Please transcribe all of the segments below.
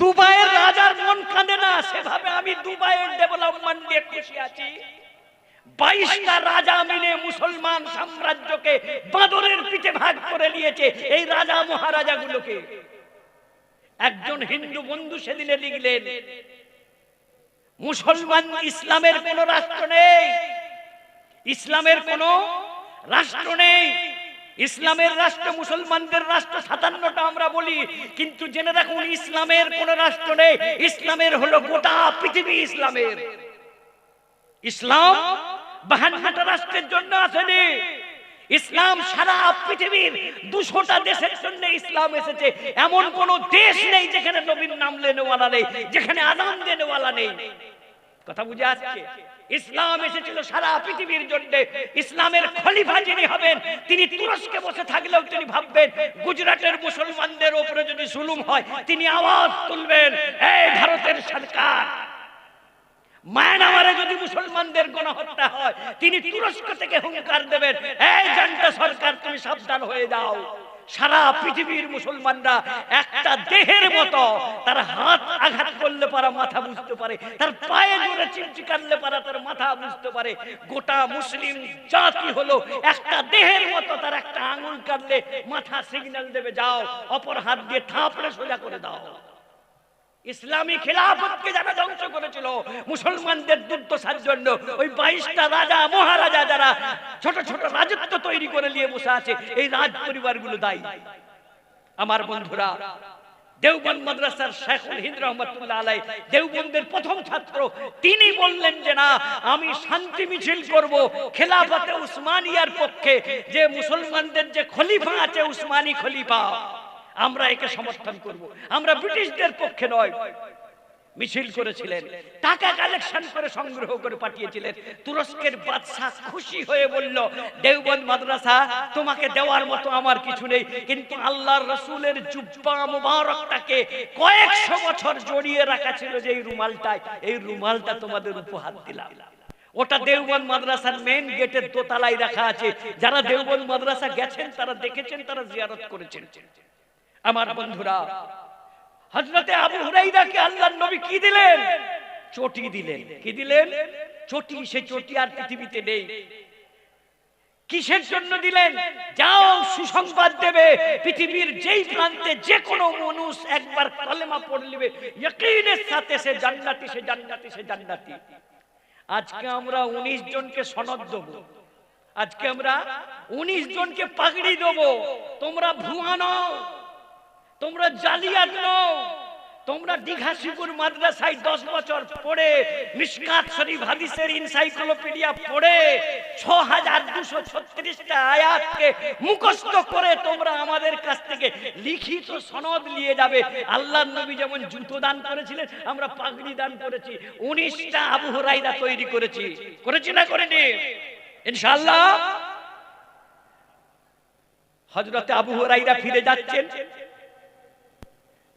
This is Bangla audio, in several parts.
দুবাইয়ের রাজার মন কাঁদে না, সেভাবে আমি দুবাইয়ের ডেভেলপমেন্ট নিয়ে খুশি আছি। বাইশটা রাজা মিলে মুসলমান সাম্রাজ্যকে বাদরের পিঠে ভাগ করে নিয়েছে এই রাজা মহারাজাগুলোকে। একজন হিন্দু বন্ধু সেদিনে লিখলেন, মুসলমান ইসলামের কোন রাষ্ট্র নেই, ইসলামের কোন রাষ্ট্র নেই ইসলামের রাষ্ট্র, মুসলমানদের রাষ্ট্র সাতান্নটা আমরা বলি, কিন্তু জেনে রাখুন, ইসলামের কোন রাষ্ট্র নেই, ইসলামের হলো গোটা পৃথিবী ইসলামের। ইসলাম বাহান্নটা রাষ্ট্রের জন্য আসেনি। ইসলাম সারা পৃথিবীর দুশোটা দেশের জন্য ইসলাম এসেছে। এমন কোন দেশ নেই যেখানে নবীর নাম লেনেওয়ালা নেই, যেখানে আদান দেনেওয়ালা নেই। কথা বুঝে আসছে? ইসলাম এসেছিল সারা পৃথিবীর জন্য। ইসলামের খলিফা যিনি হবেন, তিনি তুরস্কে বসে থাকলেও তিনি ভাববেন, গুজরাটের মুসলমানদের উপরে যদি জুলুম হয়, তিনি আওয়াজ তুলবেন, এই ভারতের সরকার, মায়ানমারে যদি মুসলমানদের গণহত্যা হয়, তিনি তুরস্ক থেকে হুঙ্কার দেবেন, এই জানটা সরকার, তুমি সাবধান হয়ে যাও। সারা পৃথিবীর মুসলমানরা একটা দেহের মতো তার হাত আঘাত করলে পারা মাথা বুঝতে পারে, তার পায়ে জোরে চিমচি কাটলে পারা তার মাথা বুঝতে পারে। গোটা মুসলিম জাতি হলো একটা দেহের মতো, তার একটা আঙুল কাটলে মাথা সিগন্যাল দেবে, যাও, অপর হাত দিয়ে থাপড়ে সোজা করে দাও। ইসলামী খেলাফতকে যারা ধ্বংস করেছিল, মুসলমানদের দুর্দশার জন্য ওই বাইশটা রাজা, মহারাজা যারা ছোট ছোট রাজত্ব তৈরি করে নিয়ে বসে আছে, এই রাজ পরিবারগুলো দায়ী। আমার বন্ধুরা দেওবন্দ মাদ্রাসার শেখুল হিন্দ রহমতুল্লাহ আলাই, দেওবন্দের প্রথম ছাত্র, তিনি বললেন যে না, আমি শান্তি মিছিল করব খেলাফতে উসমানিয়ার পক্ষে, যে মুসলমানদের যে খলিফা আছে উসমানী খলিফা, আমরা একে সমর্থন করব। আমরা ব্রিটিশদের পক্ষে নয়। মিছিল করেছিলেন, টাকা কালেকশন করে সংগ্রহ করে পাঠিয়েছিলেন। তুরস্কের বাদশাহ খুশি হয়ে বলল, দেওবন্দ মাদ্রাসা, তোমাকে দেওয়ার মতো আমার কিছু নেই, কিন্তু আল্লাহর রসুলের জুব্বা মুবারকটাকে কয়েকশো বছর জড়িয়ে রাখা ছিল যে এই রুমালটায়। এই রুমালটা তোমাদের উপহার দিলাম। ওটা দেওবন্দ মাদ্রাসার মেন গেটের দোতলায় রাখা আছে। যারা দেওবন্দ মাদ্রাসা গেছেন, তারা দেখেছেন, তারা জিয়ারত করেছেন। আমার বন্ধুরা হজরতে আবু হুরাইরাকে আল্লাহর নবী কি দিলেন? চটি দিলেন। কি দিলেন? চটি, সে চটি আর পৃথিবীতে নেই। কিসের জন্য দিলেন? যাও, সুসংবাদ দেবে। পৃথিবীর যেই প্রান্তে যে কোনো মানুষ একবার কলেমা পড়লিবে ইয়কিনের সাথে সে জান্নাতি সে জান্নাতি সে জান্নাতি। আজকে আমরা ১৯ জনকে সনদ দেব। আজকে আমরা ১৯ জনকে পাগড়ি দেব। তোমরা ভুয়া নও। তোমরা জালিয়াত নও। তোমরা দীঘা শিবুর মাদ্রাসায় দশ বছর পড়ে, মিসকাত শরীফ হাদিসের ইনসাইক্লোপিডিয়া পড়ে ছ হাজার দুশো ছত্রিশটা আয়াতকে মুখস্থ করে তোমরা আমাদের কাছ থেকে লিখিত সনদ নিয়ে যাবে। আল্লাহ নবী যেমন জুতো দান করেছিলেন, আমরা পাগড়ি দান করেছি, উনিশটা আবু হুরাইরা তৈরি করেছি। করেছি না করেনি? ইনশাআল্লাহ। হজরতে আবু হুরাইরা ফিরে যাচ্ছেন।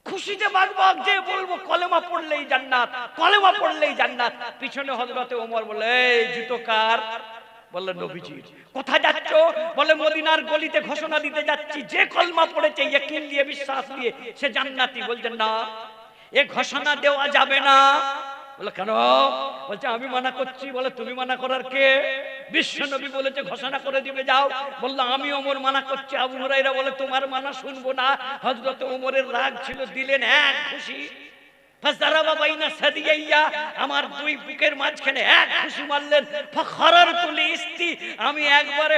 খুশিতে বাগবাগ যে বলব, কলেমা পড়লেই জান্নাত, কলেমা পড়লেই জান্নাত। পিছনে হজরতে ওমর বলে এই জুতো কার? বললেন নবীজির কোথায় যাচ্ছ? বলে, মদিনার গলিতে ঘোষণা দিতে যাচ্ছি, যে কলমা পড়েছে, ইয়াকিন দিয়ে, বিশ্বাস দিয়ে, সে জান্নাতি। বলছেন না, এ ঘোষণা দেওয়া যাবে না। বলে, কেন? বলছে, আমি মানা করছি। বলে, তুমি মানা করার কে? বিশ্ব নবী বলেছে, ঘোষণা করে দিবে, যাও। বলল, আমি ওমর মানা করছি। আবু হুরাইরা বলে, তোমার মানা শুনব না। হযরত ওমরের রাগ ছিল দিলেন এক খুশি। আমার দুই বুকের মাঝখানে এক খুশি মারলেন। আমি একবারে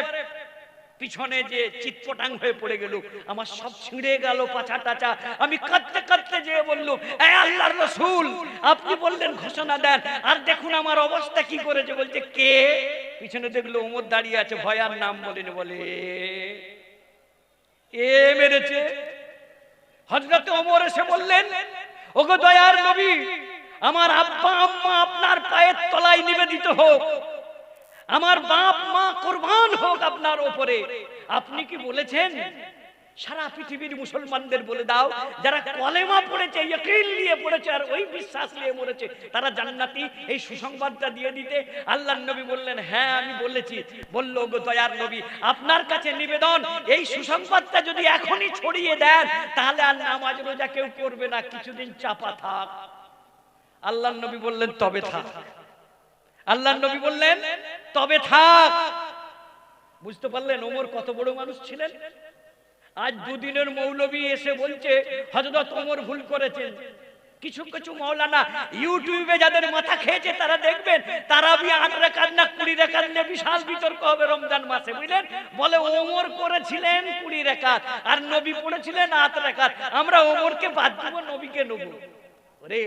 পিছনে যে চিৎপটাং হয়ে পড়ে গেল, আমার সব ছিঁড়ে গেল পাছা টাচা আমি কাঁদতে কাঁদতে যেয়ে বললুম এই আল্লাহর রসুল, আপনি বললেন ঘোষণা দেন, আর দেখুন আমার অবস্থা কি করেছে। বলছে, কে? পিছনে দেখল ওমর দাঁড়িয়ে আছে, ভয়ার নাম বলেন বলে। এ মেরেছে? হজরত ওমর এসে বললেন, ওগো দয়ার নবী, আমার আব্বা আম্মা আপনার পায়ের তলায় নিবেদিত হোক আমার বাপ মা কোরবান হোক আপনার ওপরে আপনি কি বলেছেন? সারা পৃথিবীর মুসলমানদের বলে দাও, যারা কলেমা পড়েছে, ইয়কিন নিয়ে পড়েছে, আর ওই বিশ্বাস নিয়ে মরেছে, তারা জান্নাতি। এই সুসংবাদটা দিয়ে দিতে আল্লাহর নবী বললেন হ্যাঁ আমি বলেছি। বলল গো দয়ার নবী, আপনার কাছে নিবেদন, এই সুসংবাদটা যদি এখনই ছড়িয়ে দেন, তাহলে আর নামাজ রোজা কেউ করবে না, কিছুদিন চাপা থাক। আল্লাহর নবী বললেন, তবে থাক। আল্লাহর নবী বললেন তবে থাক। বুঝতে পারলেন ওমর কত বড় মানুষ ছিলেন? আজ দুদিনের মৌলবী এসে বলছে হজরত ওমর ভুল করেছেন। কিছু কিছু মৌলানা ইউটিউবে যাদের মাথা খেয়েছে তারা দেখবেন তারা বি আট রেখার না কুড়ি রেখার নিয়ে বিশাল বিতর্ক হবে রমজান মাসে বুঝলেন? বলে ওমর করেছিলেন কুড়ি রেখাত আর নবী পড়েছিলেন আট রেখাত। আমরা ওমরকে বাদ দেবো নবীকে নেব। ওরে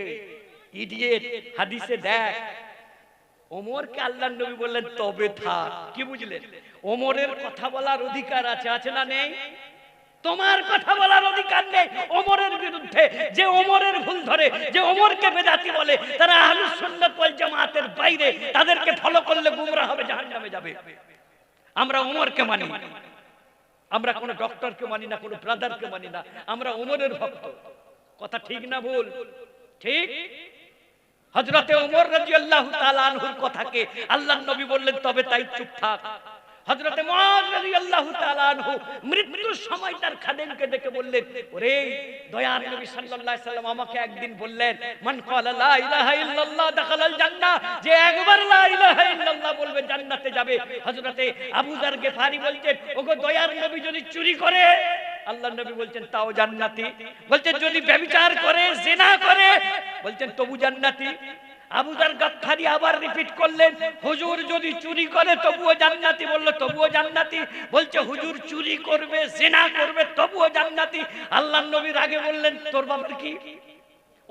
ইডিয়েট হাদিসে দেখ ওমরকে আল্লাহ নবী বললেন, তবে থাক। কি বুঝলেন? ওমরের কথা বলার অধিকার আছে আছে না নেই? তোমার কথা বলার অধিকার নেই ওমরের বিরুদ্ধে। যে ওমরের ভুল ধরে, যে ওমরকে বেদাতি বলে, তারা আহলুস সুন্নাত ওয়াল জামাতের বাইরে, তাদেরকে ফলো করলে গুমরা হবে, জাহান্নামে যাবে। আমরা ওমরকে মানি। আমরা কোনো ডক্টরকে মানি না, কোনো ব্রাদারকে মানি না। আমরা ওমরের ভক্ত। কথা ঠিক না ভুল? ঠিক? হজরতে ওমর রাদিয়াল্লাহু তাআলা আনহুর কথাকে আল্লাহর নবী বললেন, তবে তাই চুপ থাক। আনহু মৃত্যুর সময় তার খাদেমকে বললেন, ওরে দয়ার নবী সাল্লাল্লাহু আলাইহি আমাকে একদিন বললেন, মান ক্বালা লা ইলাহা ইল্লাল্লাহ দাখালাল জান্নাহ যে একবার লা ইলাহা ইল্লাল্লাহ বলবে, জান্নাতে যাবে। হযরতে আবু গেফারি ওগো দয়ার নবী যদি চুরি করে আল্লাহ নবী বলছেন, তাও জান্নাতি। বলছেন, যদি ব্যবচার করে, জেনা করে, বলছেন, তবু জান্নাতি। আবুদার আবার রিপিট করলেন, হুজুর যদি চুরি করে, তবুও বলল, তবুও জান্নাতি। বলছে, হুজুর চুরি করবে করবে, তবুও জান্নাতি। আল্লাহ নবীর আগে বললেন, তোর বাবার কি?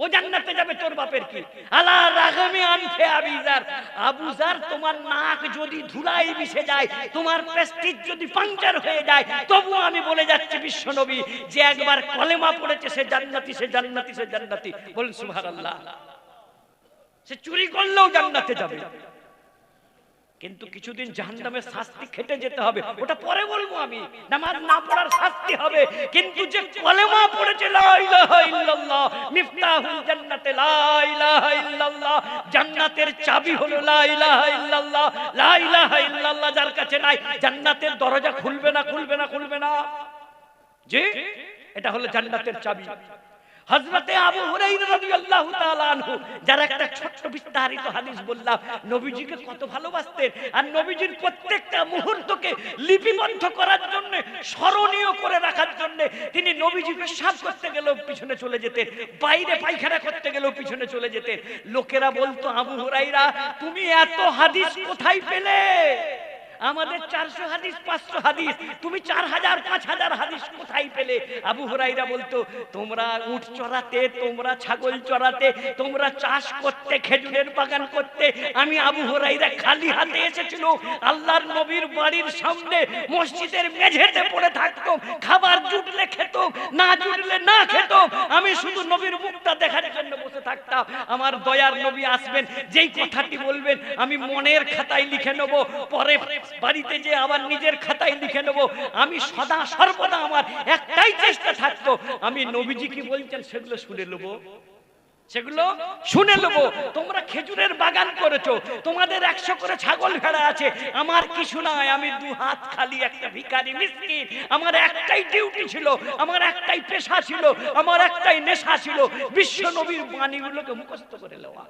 ও জান্নাতে যাবে তোর বাপের কি? আলা রাগমে আনফে আবিজার আবুজার তোমার নাক যদি ধুলাই মিশে যায়, তোমার প্রেস্টিজ যদি পাংচার হয়ে যায়, তবুও আমি বলে যাচ্ছি বিশ্ব নবী যে একবার কলেমা পড়েছে সে জান্নাতি সে জান্নাতি সে জান্নাতি। বলুন সুবহানাল্লাহ। সে চুরি করলেও জান্নাতে যাবে। কিন্তু কিছুদিন জাহান্নামের শাস্তি খেটে যেতে হবে। ওটা পরে বলব আমি। নামাজ না পড়ার শাস্তি হবে। কিন্তু যে কলেমা পড়েছে লা ইলাহা ইল্লাল্লাহ মিফতাহুল জান্নাতে লা ইলাহা ইল্লাল্লাহ জান্নাতের চাবি হলো লা ইলাহা ইল্লাল্লাহ। লা ইলাহা ইল্লাল্লাহ যার কাছে নাই জান্নাতের দরজা খুলবে না খুলবে না খুলবে না। জি? এটা হলো জান্নাতের চাবি। হযরতে আবু নবীজিকে করার জন্য, স্মরণীয় করে রাখার তিনি করতে গেলেও পিছনে চলে যেতেন, বাইরে পায়খানা করতে গেলেও পিছনে চলে যেতেন। লোকেরা বলতো, আবু হুরাইরা, তুমি এত হাদিস কোথায় পেলে? আমাদের চারশো হাদিস, পাঁচশো হাদিস। তুমি চার হাজার, পাঁচ হাজার হাদিস কোথায় পেলে? আবু হুরাইরা বলতো, তোমরা উট চড়াতে, তোমরা ছাগল চড়াতে, তোমরা চাষ করতে, খেজুরের বাগান করতে, আমি আবু হুরাইরা খালি হাতে এসেছিল। আল্লাহর নবীর বাড়ির সামনে মসজিদের মেঝেতে পড়ে থাকতাম, খাবার জুটলে খেতাম, না জুটলে না খেতাম। আমি শুধু নবীর মুখটা দেখার জন্য বসে থাকতাম। আমার দয়ার নবী আসবেন, যেই কথাটি বলবেন, আমি মনের খাতায় লিখে নেব। পরে বাড়িতে যে আবার নিজের খাতায় লিখে নেব, আমি সদা সর্বদা আমার একটাই চেষ্টা থাকতো আমি নবীজি কি বলছেন সেগুলো শুনে নেব। সেগুলো শুনে নেব। তোমরা খেজুরের বাগান করেছ, তোমাদের একশো করে ছাগল ভেড়া আছে, আমার কিছু নয় আমি দু হাত খালি একটা ভিখারি মিসকিন। আমার একটাই ডিউটি ছিল, আমার একটাই পেশা ছিল, আমার একটাই নেশা ছিল, বিশ্ব নবীর বাণীগুলোকে মুখস্থ করে নেওয়া।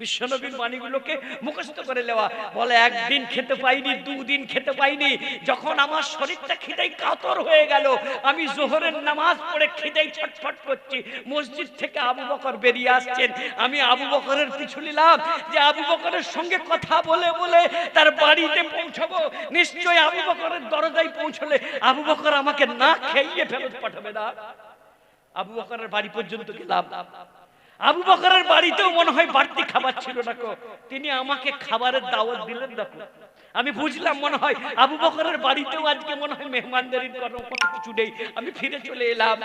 বিশ্বনবীর বাণীগুলোকে মুখস্থ করে নেওয়া। বলে, একদিন খেতে পাইনি, দুদিন খেতে পাইনি। যখন আমার শরীরটা খিদেই কাতর হয়ে গেল, আমি জোহরের নামাজ পড়ে খিদেই ছটফট করছি। মসজিদ থেকে আবু বকর বেরিয়ে আসছেন। আমি আবু বকরের পিছু নিলাম যে আবু বকরের সঙ্গে কথা বলে বলে তার বাড়িতে পৌঁছাবো। নিশ্চয় আবু বকরের দরজায় পৌঁছলে আবু বকর আমাকে না খেয়ে ফেরত পাঠাবে না। আবু বকরের বাড়ি পর্যন্ত গেলাম। আবু বকরের বাড়িতেও মনে হয় বাড়তি খাবার ছিল না তিনি আমাকে খাবারের দাওয়াত দিলেন দেখো। আমি বুঝলাম মনে হয় আবু বকরের বাড়িতেও আজকে মনে হয় মেহমানদারির কোনো কিছু নেই। আমি ফিরে চলে এলাম।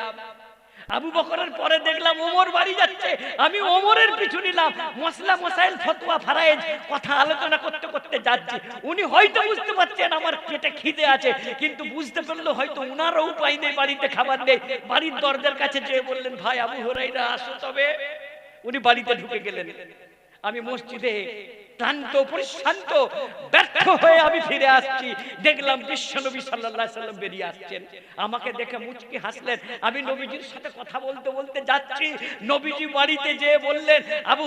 আবু বকরের পরে দেখলাম ওমর বাড়ি যাচ্ছে। আমি ওমরের পিছু নিলাম। মশলা, মশাইল, ফতোয়া ফারাইজ কথা আলোচনা করতে করতে যাচ্ছি। উনি হয়তো বুঝতে পারছেন আমার পেটে খিদে আছে, কিন্তু বুঝতে পারল হয়তো উনারও উপায় নেই বাড়িতে খাবার নেই। বাড়ির দরজার কাছে যেয়ে বললেন, ভাই, আবু হরাইরা আসো তবে। উনি বাড়িতে ঢুকে গেলেন। আমি মসজিদে ক্লান্ত পরিশ্রান্ত, ব্যর্থ হয়ে আমি ফিরে আসছি। দেখলাম সাল্লাম বেরিয়ে আসছেন। আমাকে দেখে মুচকি হাসলেন। আমি নবীজির সাথে কথা বলতে বলতে যাচ্ছি। নবীজি বাড়িতে যে বললেন, আবু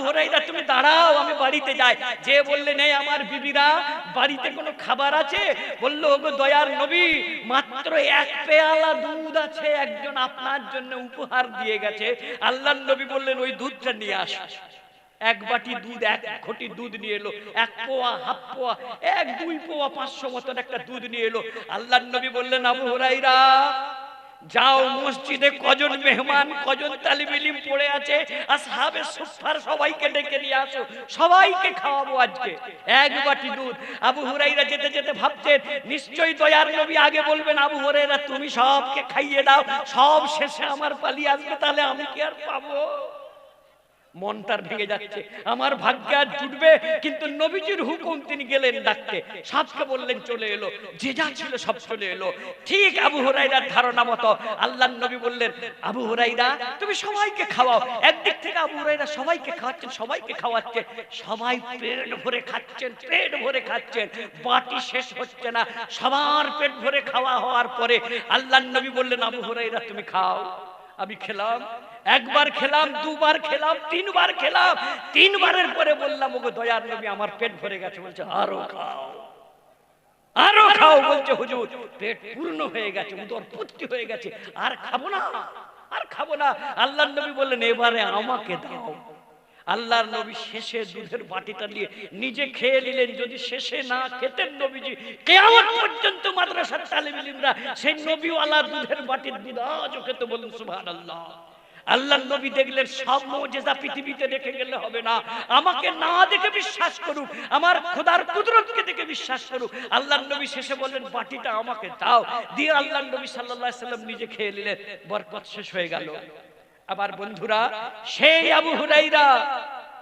তুমি দাঁড়াও, আমি বাড়িতে যাই। যে বললেন, এই আমার বিবিরা, বাড়িতে কোনো খাবার আছে? বলল, ওগো দয়ার নবী, মাত্র এক পেয়ালা দুধ আছে, একজন আপনার জন্য উপহার দিয়ে গেছে। আল্লাহর নবী বললেন, ওই দুধটা নিয়ে আসো। এক বাটি দুধ, এক ঘটি দুধ নিয়ে এলো, এক পোয়া, হাফ পোয়া, এক, দুই পোয়া, পাঁচশো মতন একটা দুধ নিয়ে এলো। আল্লাহ নবী বললেন, আবু হুরাইরা, যাও মসজিদে কজন মেহমান, কজন তালিবিলিম পড়ে আছে, আসহাবে সুফার সবাইকে ডেকে নিয়ে আসো, সবাইকে খাওয়াবো আজকে, এক বাটি দুধ। আবু হুরাইরা যেতে যেতে ভাবছেন, নিশ্চয়ই দয়ার নবী আগে বলবেন, আবু হুরাইরা, তুমি সবকে খাইয়ে দাও, সব শেষে আমার পালি আসবে, তাহলে আমি কি আর পাবো? মনটার ভেঙে যাচ্ছে। আমার ভাগ্য আর জুটবে, কিন্তু নবীজির হুকুম তিনি গেলেন ডাকতে। সবকে বললেন, চলে এলো। যে যা ছিল সব চলে এলো। ঠিক আবু হুরাইরার ধারণা মতো আল্লাহর নবী বললেন, আবু হুরাইরা তুমি সবাইকে খাওয়াও। একদিক থেকে আবু হুরাইরা সবাইকে খাওয়াচ্ছেন সবাইকে খাওয়াচ্ছেন। সবাই পেট ভরে খাচ্ছেন, পেট ভরে খাচ্ছেন। বাটি শেষ হচ্ছে না। সবার পেট ভরে খাওয়া হওয়ার পরে আল্লাহর নবী বললেন, আবু হুরাইরা তুমি খাও। আমি খেলাম, একবার খেলাম, দুবার খেলাম, তিনবার খেলাম, তিনবারের পরে বললাম ওকে দয়ার নবী, আমার পেট ভরে গেছে। বলছে, আরও খাও। আরও খাও, বলছে হুজুর। পেট পূর্ণ হয়ে গেছে, উদর পুষ্টি হয়ে গেছে। আর খাব না, আর খাব না। আল্লাহ নবী বললেন, এবারে আমাকে দাও। আল্লাহর নবী শেষে দুধের বাটিটা নিয়ে নিজে খেয়ে নিলেন। যদি শেষে না খেতেন নবীজি, কেয়ামত পর্যন্ত মাদ্রাসার তালিম ইলিমরা সেই নবীওয়ালা দুধের বাটির আজও খেতে বলুন সুবহানাল্লাহ। আল্লাহ নবী দেখলেন, সব মজেজা পৃথিবীতে রেখে গেলে হবে না। আমাকে না দেখে বিশ্বাস করুক, আমার খোদার কুদরতকে দেখে বিশ্বাস করুক। আল্লাহ নবী শেষে বললেন, বাটিটা আমাকে দাও। দিয়ে আল্লাহ নবী আলাইহি সাল্লাম নিজে খেয়ে নিলেন। বরকত শেষ হয়ে গেল। আবার বন্ধুরা, সেই আবু হুরাইরা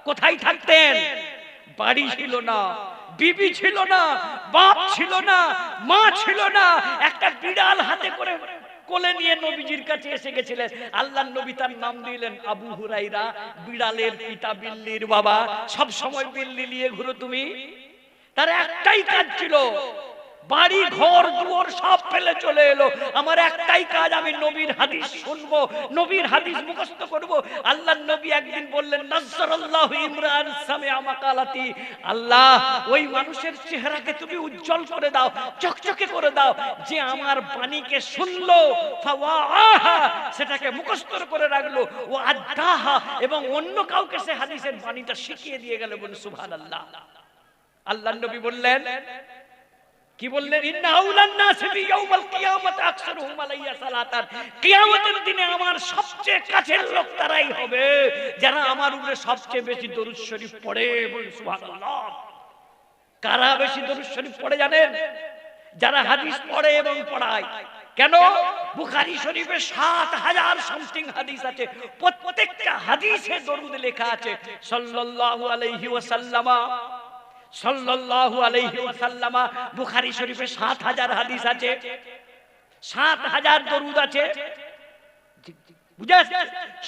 কোথায় থাকতেন? বাড়ি ছিল না, বিবি ছিল না, বাপ ছিল না, মা ছিল না। একটা বিড়াল হাতে করে কোলে নিয়ে নবীজির কাছে এসে গেছিলেন। আল্লাহ নবী তার নাম দিলেন আবু হুরাইরা, বিড়ালের পিতা বিল্লির বাবা। সব সময় বিল্লি নিয়ে ঘুরো তুমি। তার একটাই কাজ ছিল বাড়ি, ঘর, দুয়ার সব ফেলে চলে এলো। আমার একটাই কাজ, আমি নবীর হাদিস শুনব, নবীর হাদিস মুখস্থ করব। আল্লাহ নবী একদিন বললেন, নাজ্জারাল্লাহু ইমরান সামিআ মাকালাতি আল্লাহ, ওই মানুষের চেহারাকে তুমি উজ্জ্বল করে দাও, চকচকে করে দাও। যে আমার বাণীকে শুনলো সেটাকে মুখস্থ করে রাখল। ও আদাহা এবং অন্য কাউকে সে হাদিসের বাণীটা শিখিয়ে দিয়ে গেল বলে সুবহানাল্লাহ। আল্লাহ নবী বললেন কি বললেন? কিয়ামতের দিনে আমার সবচেয়ে কাছের লোক তারাই হবে, যারা আমার উপরে সবচেয়ে বেশি দরুদ শরীফ পড়ে বলুন সুবহানাল্লাহ। কারা বেশি দরুদ শরীফ পড়ে জানেন? যারা হাদিস পড়ে এবং পড়ায়। কেন? বুখারী শরীফে সাত হাজার সামথিং হাদিস আছে। প্রত্যেকটা হাদিসে দরুদ লেখা আছে। সাল্লাল্লাহু আলাইহি ওয়াসাল্লামা সাল্লাল্লাহু আলাইহি ওয়াসাল্লামা, বুখারী শরীফে 7000 হাদিস আছে। 7000 দরুদ আছে।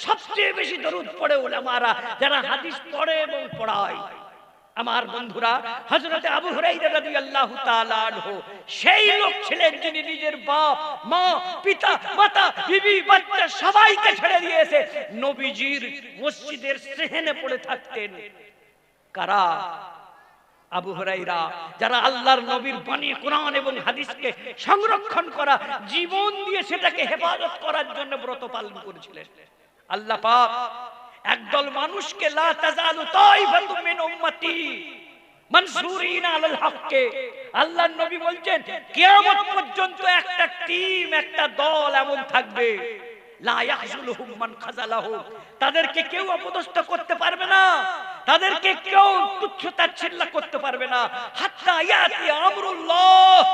সবচেয়ে বেশি দরুদ পড়ে ওলামারা যারা হাদিস পড়ে এবং পড়ায়। আমার বন্ধুরা, হযরতে আবু রাদিয়াল্লাহু তাআলা আনহু, সেই লোক ছিলেন যিনি নিজের বাপ, মা, পিতা, মাতা, বিবি, বাচ্চা সবাইকে ছেড়ে দিয়েছে। নবীজির মসজিদের সেহেনে পড়ে থাকতেন। কারা? আবু হুরাইরা, যারা আল্লাহর নবীর বাণী, কোরআন এবং হাদিসকে সংরক্ষণ করা, জীবন দিয়ে সেটাকে হেফাজত করার জন্য ব্রত পালন করেছিলেন। আল্লাহ পাক একদল মানুষকে, লা তাজালু তাইফাতুম মিন উম্মতি মানসুরিন আলাল হককে। আল্লাহর নবী বলছেন, কিয়ামত পর্যন্ত একটা টিম, একটা দল এমন থাকবে, লা ইয়াহজুলুহুম মান খাযালাহু তাদেরকে কেউ অপদস্থ করতে পারবে না। তাদেরকে কেউ তুচ্ছ তাচ্ছিল্য করতে পারবে না। হাত্তা ইয়াতি আমরুল্লাহ।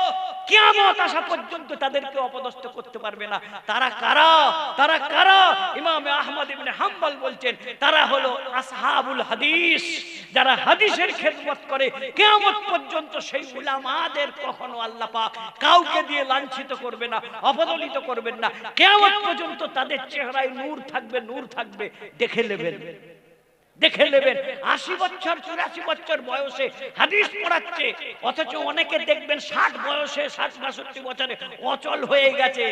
কিয়ামত আসা পর্যন্ত তাদেরকে অপদস্থ করতে পারবে না। তারা কারা? তারা কারা? ইমাম আহমদ ইবনে হাম্বল বলছেন, তারা হলো আসহাবুল হাদিস। যারা হাদিসের খেদমত করে, কিয়ামত পর্যন্ত সেই উলামাদের কখনো আল্লাহ পাক কাউকে দিয়ে লাঞ্ছিত করবে না অপদলিত করবেন না। কিয়ামত পর্যন্ত তাদের চেহারায় নূর থাকবে নূর থাকবে, দেখে নেবেন। দেখে নেবেন। আশি বছর, চুরাশি বছর বয়সে হাদিস পড়াচ্ছে, অথচ অনেকে দেখবেন ষাট বয়সে, ষাট, বাষট্টি বছরে অচল হয়ে গেছে।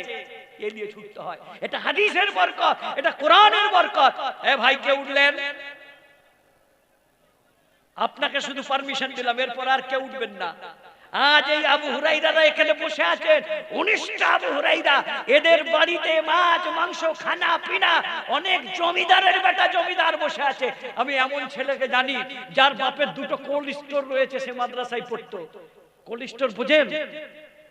এ নিয়ে ছুটতে হয়। এটা হাদিসের বরকত, এটা কোরআনের বরকত। এ ভাই, কে উঠলেন? আপনাকে শুধু পারমিশন দিলাম, এরপর আর কেউ উঠবেন না। আজ এই আবু হুরাইরারা এখানে বসে আছেন। উনিশটা আবু হুরাইরা, এদের বাড়িতে মাছ, মাংস, খানা, পিনা, অনেক জমিদারের বেটা জমিদার বসে আছে। আমি এমন ছেলেকে জানি যার বাপের দুটো কোল্ড স্টোর রয়েছে সে মাদ্রাসায় পড়তো। কোল্ড স্টোর বুঝেন?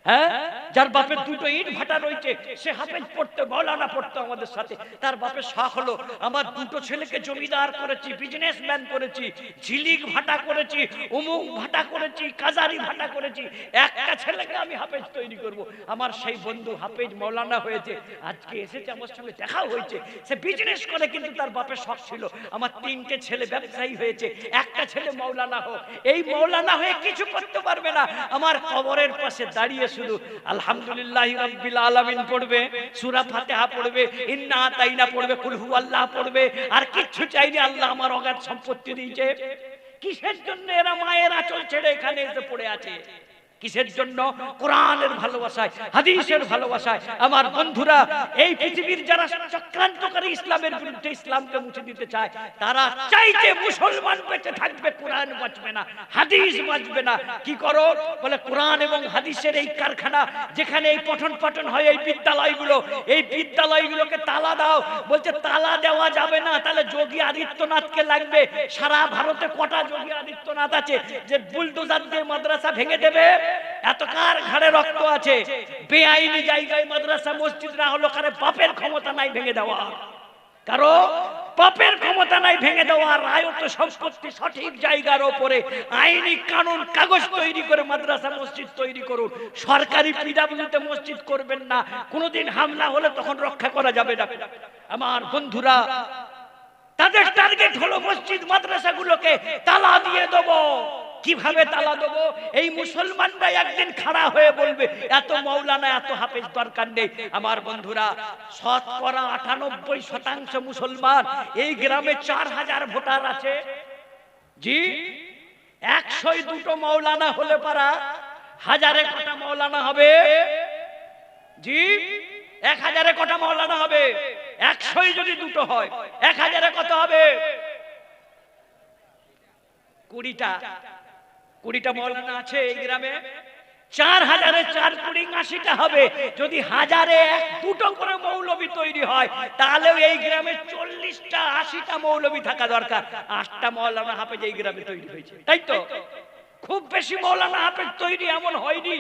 হ্যাঁ? যার বাপের দুটো ইট ভাটা রয়েছে, সে হাফেজ পড়তে, মৌলানা পড়তো আমাদের সাথে। তার বাপের শখ হলো, আমার দুটো ছেলেকে জমিদার করেছি বিজনেসম্যান করেছি, ঝিলিক ভাটা করেছি, উমুক ভাটা করেছি, কাজারি ভাটা করেছি। একটা ছেলেকে আমি হাফেজ তৈরি করব। আমার সেই বন্ধু হাফেজ মৌলানা হয়েছে। আজকে এসেছে, আমার সঙ্গে দেখা হয়েছে। সে বিজনেস করে, কিন্তু তার বাপের শখ ছিল। আমার তিনটে ছেলে ব্যবসায়ী হয়েছে। একটা ছেলে মৌলানা হোক। এই মৌলানা হয়ে কিছু করতে পারবে না। আমার কবরের পাশে দাঁড়িয়ে শুধু আলহামদুলিল্লাহ রব্বিল আলামিন পড়বে, সূরা ফাতিহা পড়বে, ইন্না আতাইনা পড়বে, কুল হু আল্লাহ পড়বে, আর কিচ্ছু চাইনি আল্লাহ আমার অগাধ সম্পত্তি দিয়েছে। কিসের জন্য এরা মায়েরা চলছে ছেড়ে এখানে এসে পড়ে আছে? কিসের জন্য? কোরআনের ভালোবাসায়, হাদিসের ভালোবাসায়। আমার বন্ধুরা, এই পৃথিবীর যারা চক্রান্তকারী ইসলামের বিরুদ্ধে ইসলামকে মুছে দিতে চায়, তারা চাইতে মুসলমান বেঁচে থাকবে, কোরআন বাঁচবে না, হাদিস বাঁচবে না। কি করো? বলে, কোরআন এবং হাদিসের এই কারখানা, যেখানে এই পঠন পাঠন হয়, এই বিদ্যালয়গুলো, এই বিদ্যালয়গুলোকে তালা দাও। বলছে, তালা দেওয়া যাবে না, তাহলে যোগী আদিত্যনাথকে লাগবে। সারা ভারতে কটা যোগী আদিত্যনাথ আছে, যে বুলডোজার দিয়ে মাদ্রাসা ভেঙে দেবে? ঘাড়ে রক্ত আছে। বেআইনি জায়গায় মাদ্রাসা, মসজিদ না হলো কারে বাপের ক্ষমতা নাই ভেঙে দেওয়া। কারও বাপের ক্ষমতা নাই ভেঙে সম্পত্তি সঠিক জায়গার ওপরে আইনি কানুন, কাগজ তৈরি করে মাদ্রাসা, মসজিদ তৈরি করুন। সরকারি পিডাব্লিউতে মসজিদ করবেন না। কোনোদিন হামলা হলে তখন রক্ষা করা যাবে না। আমার বন্ধুরা, তাদের টার্গেট হলো মসজিদ মাদ্রাসাগুলোকে তালা দিয়ে দেবো। কীভাবে তালা দেবো? এই মুসলমানরা একদিন খাড়া হয়ে বলবে, এত মৌলানা, এত হাফেজ দরকার নেই। আমার বন্ধুরা, শতকরা আটানব্বই শতাংশ মুসলমান এই গ্রামে চার হাজার ভোটার আছে। জি? একশোই দুটো মৌলানা হলে পারা হাজারে কটা মৌলানা হবে? জি? এক হাজারে কটা মৌলানা হবে? একশোই যদি দুটো হয়, এক হাজারে কত হবে? কুড়িটা। কুড়িটা মৌলানা আছে এই গ্রামে। চার হাজারে চার কুড়ি আশিটা হবে। যদি হাজারে এক দুটো করে মৌলবী তৈরি হয় তাহলে এই গ্রামে চল্লিশটা, আশিটা মৌলবী থাকা দরকার। আটটা মৌলানা হাফেজ এই গ্রামে তৈরি হয়েছে। তাই তো? খুব বেশি মৌলানা হাফেজ তৈরি এমন হয়নি